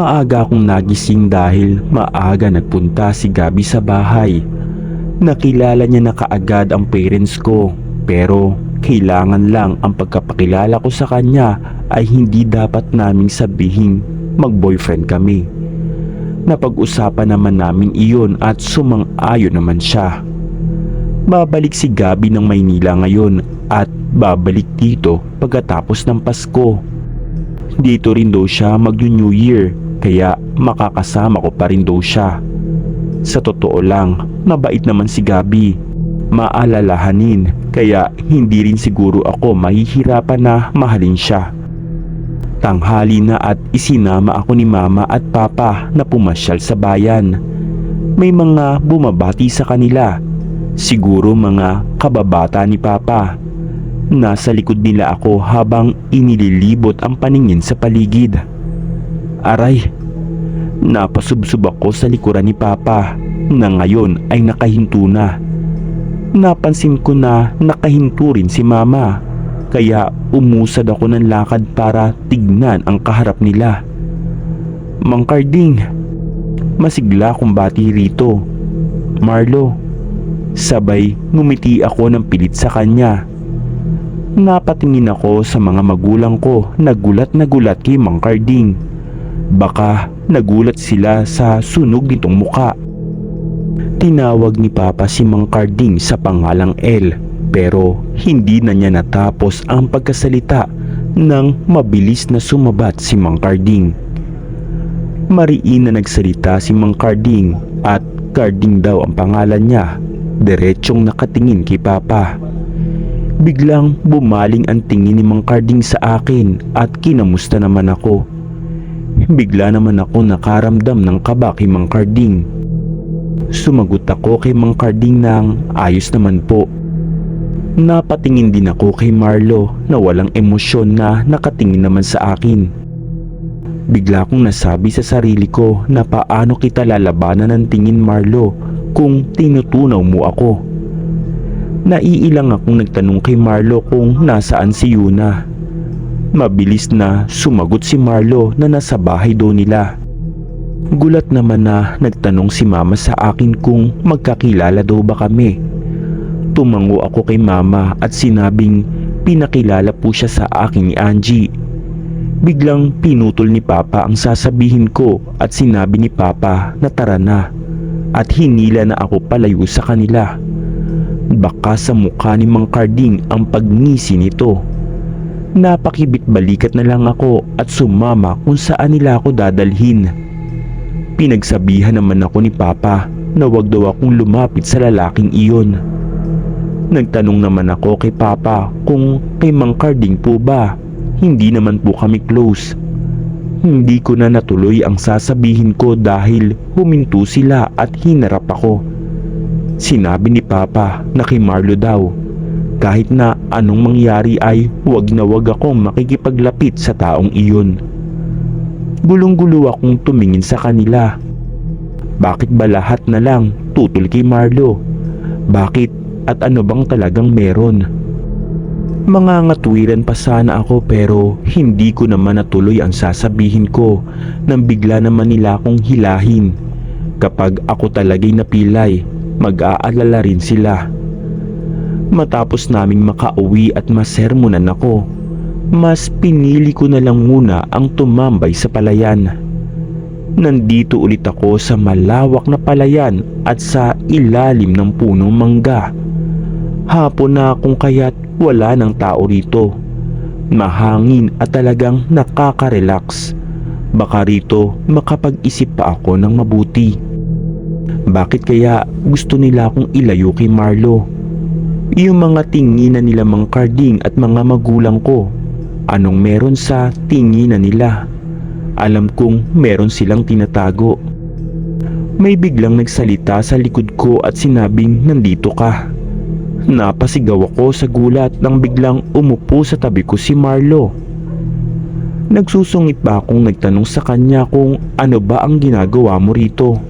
Maaga akong nagising dahil maaga nagpunta si Gabi sa bahay. Nakilala niya na kaagad ang parents ko pero kailangan lang ang pagkapakilala ko sa kanya ay hindi dapat naming sabihin mag-boyfriend kami. Napag-usapan naman namin iyon at sumang-ayon naman siya. Babalik si Gabi ng Maynila ngayon at babalik dito pagkatapos ng Pasko. Dito rin daw siya mag-New Year kaya makakasama ko pa rin daw siya. Sa totoo lang, mabait naman si Gabi. Maalalahanin kaya hindi rin siguro ako mahihirapan na mahalin siya. Tanghali na at isinama ako ni mama at papa na pumasyal sa bayan. May mga bumabati sa kanila. Siguro mga kababata ni papa. Nasa likod nila ako habang inililibot ang paningin sa paligid. Aray, napasubsob ako sa likuran ni Papa na ngayon ay nakahinto na. Napansin ko na nakahinto rin si Mama kaya umusad ako ng lakad para tignan ang kaharap nila. Mang Carding, masigla kong bati rito. Marlo, sabay ngumiti ako ng pilit sa kanya. Napatingin ako sa mga magulang ko na gulat na gulat kay Mang Carding. Baka nagulat sila sa sunog nitong muka. Tinawag ni Papa si Mang Carding sa pangalang L pero hindi na niya natapos ang pagkasalita nang mabilis na sumabat si Mang Carding. Mariin na nagsalita si Mang Carding at Carding daw ang pangalan niya. Diretsyong nakatingin kay Papa. Biglang bumaling ang tingin ni Mang Carding sa akin at kinamusta naman ako. Bigla naman ako nakaramdam ng kaba kay Mang Carding. Sumagot ako kay Mang Carding ng ayos naman po. Napatingin din ako kay Marlo na walang emosyon na nakatingin naman sa akin. Bigla kong nasabi sa sarili ko na paano kita lalabanan ng tingin Marlo kung tinutunaw mo ako. Naiilang akong nagtanong kay Marlo kung nasaan si Yuna. Mabilis na sumagot si Marlo na nasa bahay daw nila. Gulat naman na nagtanong si Mama sa akin kung magkakilala daw ba kami. Tumango ako kay Mama at sinabing pinakilala po siya sa akin ni Angie. Biglang pinutol ni Papa ang sasabihin ko at sinabi ni Papa na tara na at hinila na ako palayo sa kanila. Baka sa mukha ni Mang Carding ang pagngisi nito. Napakibit balikat na lang ako at sumama kung saan nila ako dadalhin. Pinagsabihan naman ako ni Papa na wag daw akong lumapit sa lalaking iyon. Nagtanong naman ako kay Papa kung kay Mang Carding po ba. Hindi naman po kami close. Hindi ko na natuloy ang sasabihin ko dahil huminto sila at hinarap ako. Sinabi ni Papa na kay Marlo daw. Kahit na anong mangyari ay huwag na huwag akong makikipaglapit sa taong iyon. Gulong-gulo akong tumingin sa kanila. Bakit ba lahat na lang tutol kay Marlo? Bakit at ano bang talagang meron? Mga ngatuwiran pa sana ako pero hindi ko naman natuloy ang sasabihin ko nang bigla naman nila akong hilahin. Kapag ako talagay napilay, mag-aalala rin sila. Matapos naming makauwi at masermonan ako, mas pinili ko na lang muna ang tumambay sa palayan. Nandito ulit ako sa malawak na palayan at sa ilalim ng punong mangga. Hapon na kung kaya't wala ng tao rito. Mahangin at talagang nakaka-relax. Baka rito makapag-isip pa ako ng mabuti. Bakit kaya gusto nila akong ilayo kay Marlo? Yung mga tinginan nila Mang Carding at mga magulang ko. Anong meron sa tinginan nila? Alam kong meron silang tinatago. May biglang nagsalita sa likod ko at sinabing nandito ka. Napasigaw ako sa gulat nang biglang umupo sa tabi ko si Marlo. Nagsusungit pa akong nagtanong sa kanya kung ano ba ang ginagawa mo rito.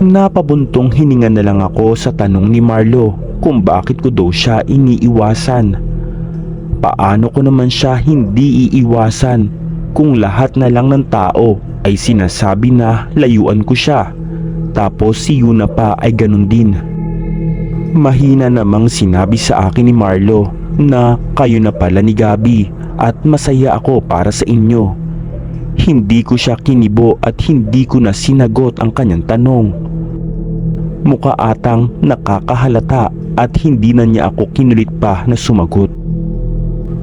Napabuntong hininga na lang ako sa tanong ni Marlo kung bakit ko daw siya iniiwasan. Paano ko naman siya hindi iiwasan kung lahat na lang ng tao ay sinasabi na layuan ko siya. Tapos si Yuna pa ay ganun din. Mahina namang sinabi sa akin ni Marlo na kayo na pala ni Gabi at masaya ako para sa inyo. Hindi ko siya kinibo at hindi ko na sinagot ang kanyang tanong. Mukha atang nakakahalata at hindi na niya ako kinulit pa na sumagot.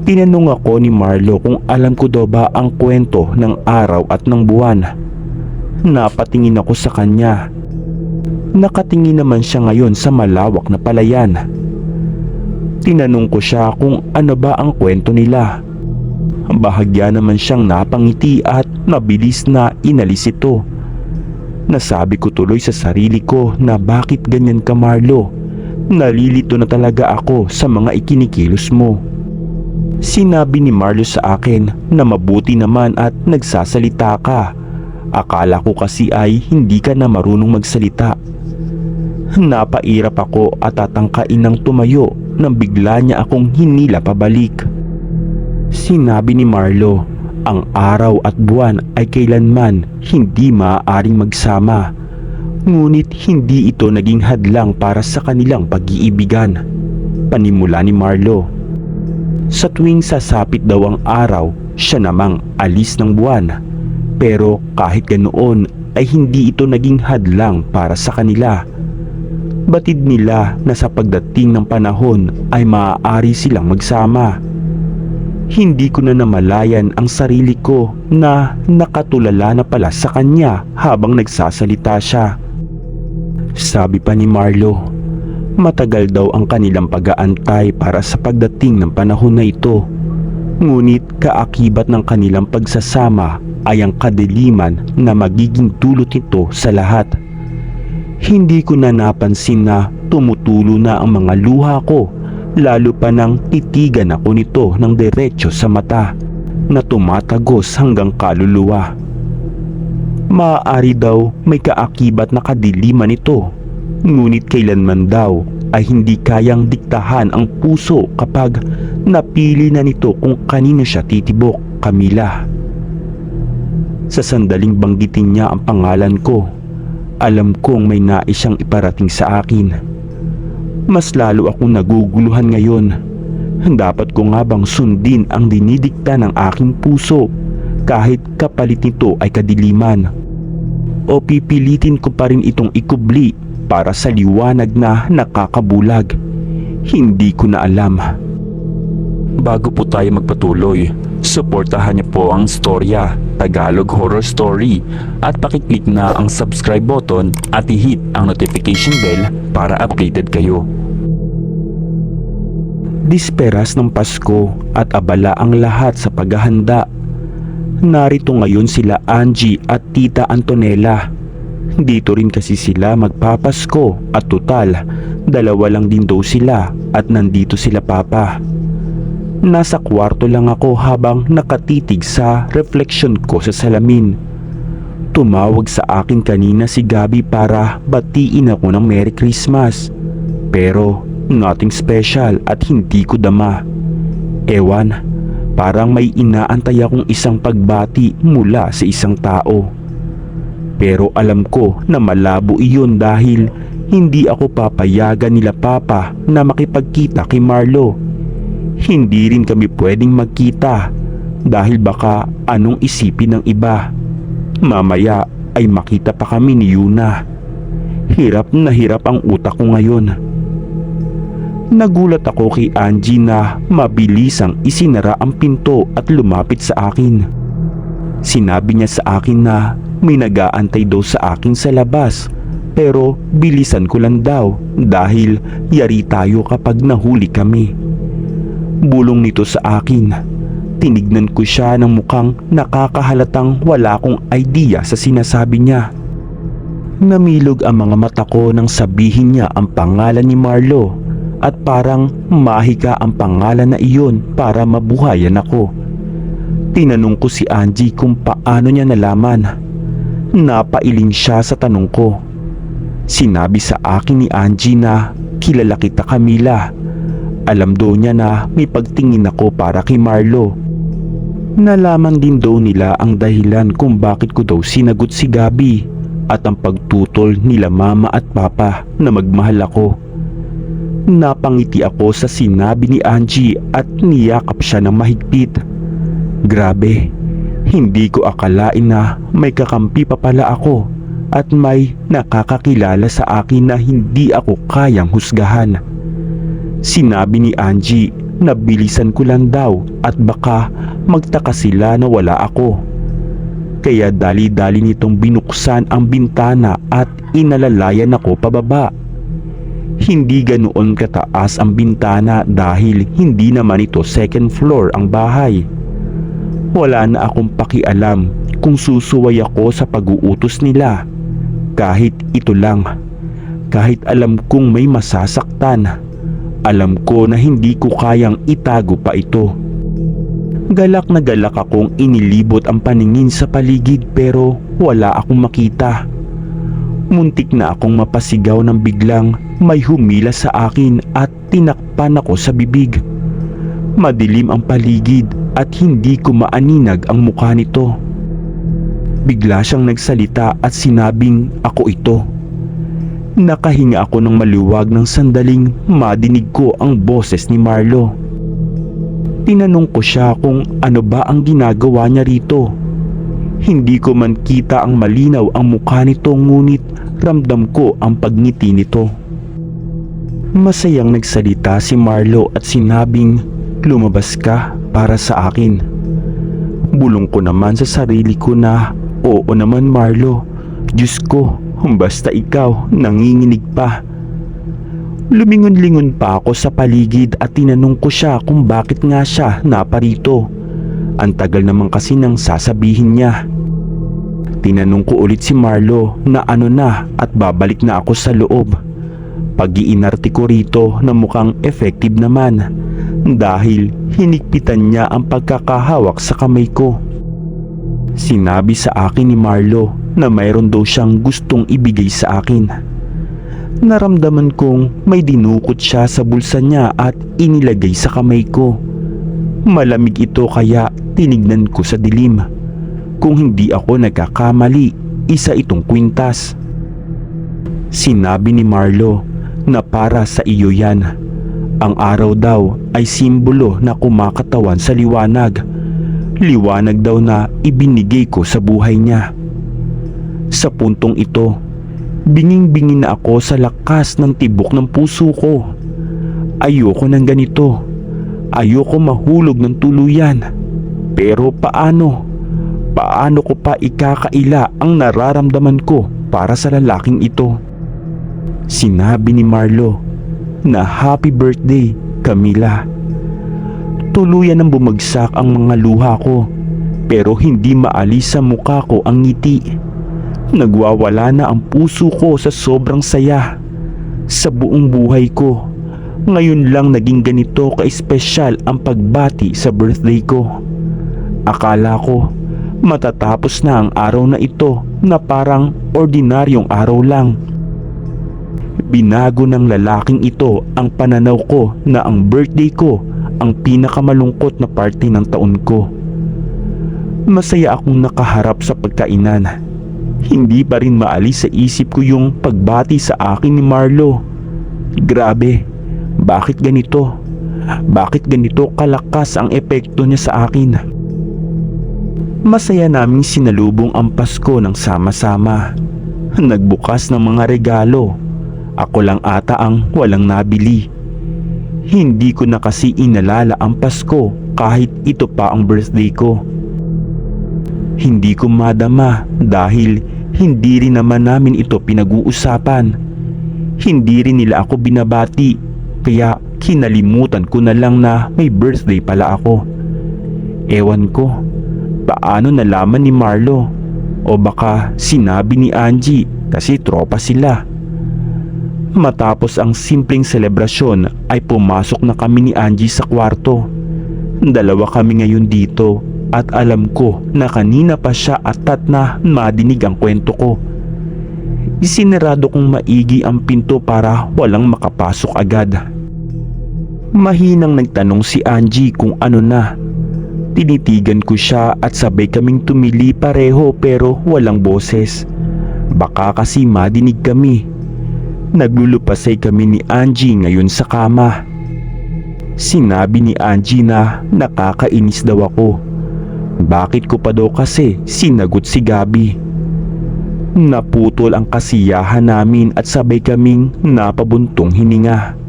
Tinanong ako ni Marlo kung alam ko daw ba ang kwento ng araw at ng buwan. Napatingin ako sa kanya. Nakatingin naman siya ngayon sa malawak na palayan. Tinanong ko siya kung ano ba ang kwento nila. Bahagya naman siyang napangiti at mabilis na inalis ito. Nasabi ko tuloy sa sarili ko na bakit ganyan ka Marlo. Nalilito na talaga ako sa mga ikinikilos mo. Sinabi ni Marlo sa akin na mabuti naman at nagsasalita ka. Akala ko kasi ay hindi ka na marunong magsalita. Napairap ako at tatangkain ng tumayo nang bigla niya akong hinila pabalik. Sinabi ni Marlo, ang araw at buwan ay kailanman hindi maaaring magsama. Ngunit hindi ito naging hadlang para sa kanilang pag-iibigan. Panimula ni Marlo. Sa tuwing sasapit daw ang araw, siya namang alis ng buwan. Pero kahit ganoon ay hindi ito naging hadlang para sa kanila. Batid nila na sa pagdating ng panahon ay maaari silang magsama. Hindi ko na namalayan ang sarili ko na nakatulala na pala sa kanya habang nagsasalita siya. Sabi pa ni Marlo, matagal daw ang kanilang pag-aantay para sa pagdating ng panahon na ito. Ngunit kaakibat ng kanilang pagsasama ay ang kadiliman na magiging dulot nito sa lahat. Hindi ko na napansin na tumutulo na ang mga luha ko lalo pa nang titigan ako nito ng diretsyo sa mata na tumatagos hanggang kaluluwa. Maaari daw may kaakibat na kadiliman ito, ngunit kailanman daw ay hindi kayang diktahan ang puso kapag napili na nito kung kanino siya titibok, Camila. Sa sandaling banggitin niya ang pangalan ko, alam kong may nais siyang iparating sa akin. Mas lalo akong naguguluhan ngayon. Dapat ko nga bang sundin ang dinidikta ng aking puso kahit kapalit nito ay kadiliman? O pipilitin ko pa rin itong ikubli para sa liwanag na nakakabulag? Hindi ko na alam. Bago po tayo magpatuloy, suportahan niyo po ang storya Tagalog Horror Story at pakiclick na ang subscribe button at i-hit ang notification bell para updated kayo. Disperas ng Pasko at abala ang lahat sa paghahanda. Narito ngayon sila Angie at Tita Antonella. Dito rin kasi sila magpapasko at total, dalawa lang din daw sila at nandito sila papa. Nasa kwarto lang ako habang nakatitig sa refleksyon ko sa salamin. Tumawag sa akin kanina si Gabi para batiin ako ng Merry Christmas. Pero nothing special at hindi ko dama. Ewan, parang may inaantay akong isang pagbati mula sa isang tao. Pero alam ko na malabo iyon dahil hindi ako papayagan nila papa na makipagkita kay Marlo. Hindi rin kami pwedeng magkita dahil baka anong isipin ng iba. Mamaya ay makita pa kami ni Yuna. Hirap na hirap ang utak ko ngayon. Nagulat ako kay Angie na mabilisang isinara ang pinto at lumapit sa akin. Sinabi niya sa akin na may nagaantay daw sa akin sa labas pero bilisan ko lang daw dahil yari tayo kapag nahuli kami. Bulong nito sa akin, Tinignan ko siya ng mukhang nakakahalatang wala akong idea sa sinasabi niya. Namilog ang mga mata ko nang sabihin niya ang pangalan ni Marlo at parang mahika ang pangalan na iyon para mabuhayan ako. Tinanong ko si Angie kung paano niya nalaman. Napailing siya sa tanong ko. Sinabi sa akin ni Angie na kilala kita Camila. Alam daw niya na may pagtingin ako para kay Marlo. Nalaman din daw nila ang dahilan kung bakit ko daw sinagot si Gabi at ang pagtutol nila mama at papa na magmahal ako. Napangiti ako sa sinabi ni Angie at niyakap siya ng mahigpit. Grabe, hindi ko akalain na may kakampi pa pala ako at may nakakakilala sa akin na hindi ako kayang husgahan. Sinabi ni Angie na bilisan ko lang daw at baka magtaka sila na wala ako. Kaya dali-dali nitong binuksan ang bintana at inalalayan ako pababa. Hindi ganoon kataas ang bintana dahil hindi naman ito second floor ang bahay. Wala na akong pakialam kung susuway ako sa pag-uutos nila. Kahit ito lang. Kahit alam kong may masasaktan. Alam ko na hindi ko kayang itago pa ito. Galak na galak akong inilibot ang paningin sa paligid pero wala akong makita. Muntik na akong mapasigaw ng biglang may humila sa akin at tinakpan ako sa bibig. Madilim ang paligid at hindi ko maaninag ang mukha nito. Bigla siyang nagsalita at sinabing ako ito. Nakahinga ako ng maluwag ng sandaling madinig ko ang boses ni Marlo. Tinanong ko siya kung ano ba ang ginagawa niya rito. Hindi ko man kita ang malinaw ang mukha nito ngunit ramdam ko ang pagngiti nito. Masayang nagsalita si Marlo at sinabing lumabas ka para sa akin. Bulong ko naman sa sarili ko na oo naman Marlo. Diyos ko, basta ikaw nanginginig pa. Lumingon-lingon pa ako sa paligid at tinanong ko siya kung bakit nga siya naparito. Ang tagal naman kasi nang sasabihin niya. Tinanong ko ulit si Marlo na ano na at babalik na ako sa loob. Pag-iinarte ko rito na mukhang effective naman dahil hinigpitan niya ang pagkakahawak sa kamay ko. Sinabi sa akin ni Marlo na mayroon daw siyang gustong ibigay sa akin. Naramdaman kong may dinukot siya sa bulsa niya at inilagay sa kamay ko. Malamig ito kaya tinignan ko sa dilim. Kung hindi ako nagkakamali, isa itong kwintas. Sinabi ni Marlo na para sa iyo yan. Ang araw daw ay simbolo na kumakatawan sa liwanag. Liwanag daw na ibinigay ko sa buhay niya. Sa puntong ito, binging-bingin na ako sa lakas ng tibok ng puso ko. Ayoko ng ganito. Ayoko mahulog ng tuluyan. Pero paano? Paano ko pa ikakaila ang nararamdaman ko para sa lalaking ito? Sinabi ni Marlo na happy birthday, Camila. Tuluyan ang bumagsak ang mga luha ko pero hindi maalis sa mukha ko ang ngiti. Nagwawala na ang puso ko sa sobrang saya. Sa buong buhay ko, ngayon lang naging ganito ka-espesyal ang pagbati sa birthday ko. Akala ko matatapos na ang araw na ito na parang ordinaryong araw lang. Binago ng lalaking ito ang pananaw ko na ang birthday ko ang pinakamalungkot na party ng taon ko. Masaya akong nakaharap sa pagkainan. Hindi pa rin maalis sa isip ko yung pagbati sa akin ni Marlo. Grabe, bakit ganito? Bakit ganito kalakas ang epekto niya sa akin? Masaya naming sinalubong ang Pasko ng sama-sama. Nagbukas ng mga regalo. Ako lang ata ang walang nabili. Hindi ko na kasi inalala ang Pasko kahit ito pa ang birthday ko. Hindi ko madama dahil hindi rin naman namin ito pinag-uusapan. Hindi rin nila ako binabati kaya kinalimutan ko na lang na may birthday pala ako. Ewan ko. Paano nalaman ni Marlo? O baka sinabi ni Angie kasi tropa sila. Matapos ang simpleng selebrasyon ay pumasok na kami ni Angie sa kwarto. Dalawa kami ngayon dito at alam ko na kanina pa siya atat na madinig ang kwento ko. Isinarado kong maigi ang pinto para walang makapasok agad. Mahinang nagtanong si Angie kung ano na. Tinitigan ko siya at sabay kaming tumili pareho pero walang boses. Baka kasi madinig kami. Naglulupasay kami ni Angie ngayon sa kama. Sinabi ni Angie na nakakainis daw ako. Bakit ko pa daw kasi sinagot si Gabi? Naputol ang kasiyahan namin at sabay kaming napabuntong hininga.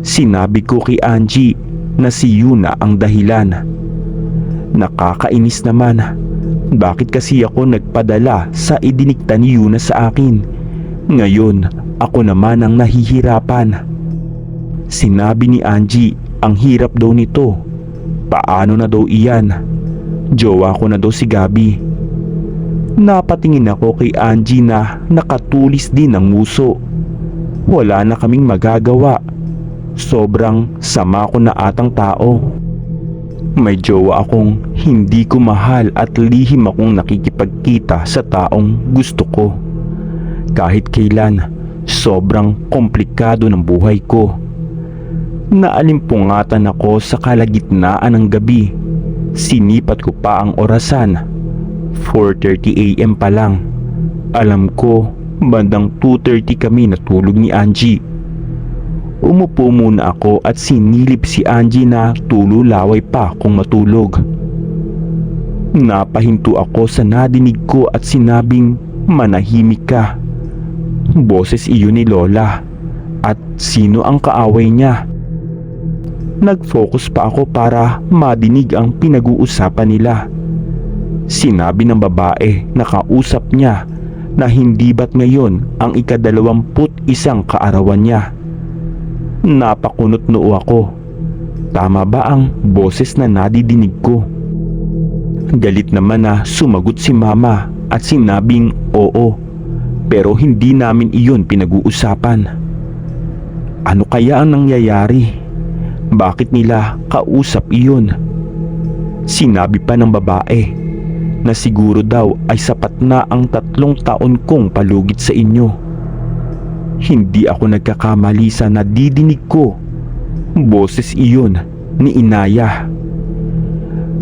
Sinabi ko kay Angie na si Yuna ang dahilan. Nakakainis naman. Bakit kasi ako nagpadala sa idinikta ni Yuna sa akin? Ngayon, ako naman ang nahihirapan. Sinabi ni Angie, ang hirap daw nito. Paano na daw iyan? Jowa ko na daw si Gabi. Napatingin ako kay Angie na nakatulis din ng muso. Wala na kaming magagawa. Sobrang sama ko na atang tao. May jowa akong hindi ko mahal at lihim akong nakikipagkita sa taong gusto ko. Kahit kailan, sobrang komplikado ng buhay ko. Naalimpungatan ako sa kalagitnaan ng gabi. Sinipat ko pa ang orasan. 4.30am pa lang. Alam ko, bandang 2.30 kami natulog ni Angie. Umupo muna ako at sinilip si Angie na tululaway pa kung matulog. Napahinto ako sa nadinig ko at sinabing manahimik ka. Boses iyon ni Lola. At sino ang kaaway niya? Nag-focus pa ako para madinig ang pinag-uusapan nila. Sinabi ng babae na kausap niya na hindi ba't ngayon ang ikadalawamput isang kaarawan niya. Napakunot noo ako. Tama ba ang boses na nadidinig ko? Galit naman na sumagot si mama at sinabing oo. Pero hindi namin iyon pinag-uusapan. Ano kaya ang nangyayari? Bakit nila kausap iyon? Sinabi pa ng babae na siguro daw ay sapat na ang tatlong taon kong palugit sa inyo. Hindi ako nagkakamali sa nadidinig ko. Boses iyon ni Inaya.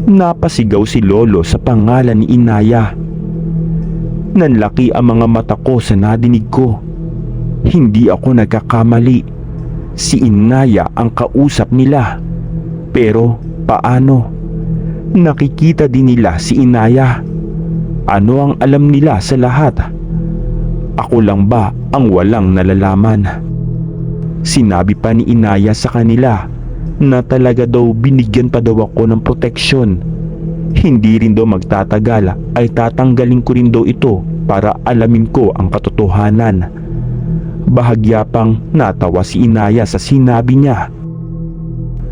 Napasigaw si Lolo sa pangalan ni Inaya. Nanlaki ang mga mata ko sa nadinig ko. Hindi ako nagkakamali. Si Inaya ang kausap nila. Pero paano? Nakikita din nila si Inaya. Ano ang alam nila sa lahat? Ako lang ba ang walang nalalaman? Sinabi pa ni Inaya sa kanila na talaga daw binigyan pa daw ako ng proteksyon. Hindi rin daw magtatagal ay tatanggalin ko rin daw ito para alamin ko ang katotohanan. Bahagya pang natawa si Inaya sa sinabi niya.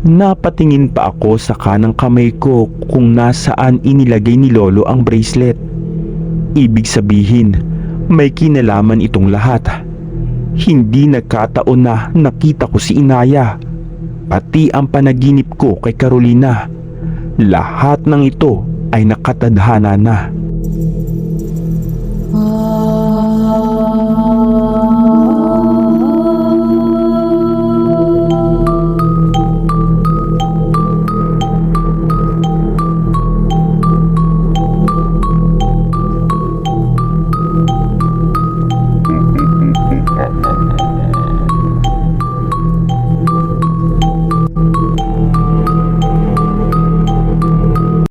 Napatingin pa ako sa kanang kamay ko kung nasaan inilagay ni Lolo ang bracelet. Ibig sabihin, may kinalaman itong lahat. Hindi nagkataon na nakita ko si Inaya. Pati ang panaginip ko kay Carolina. Lahat ng ito ay nakatadhana na.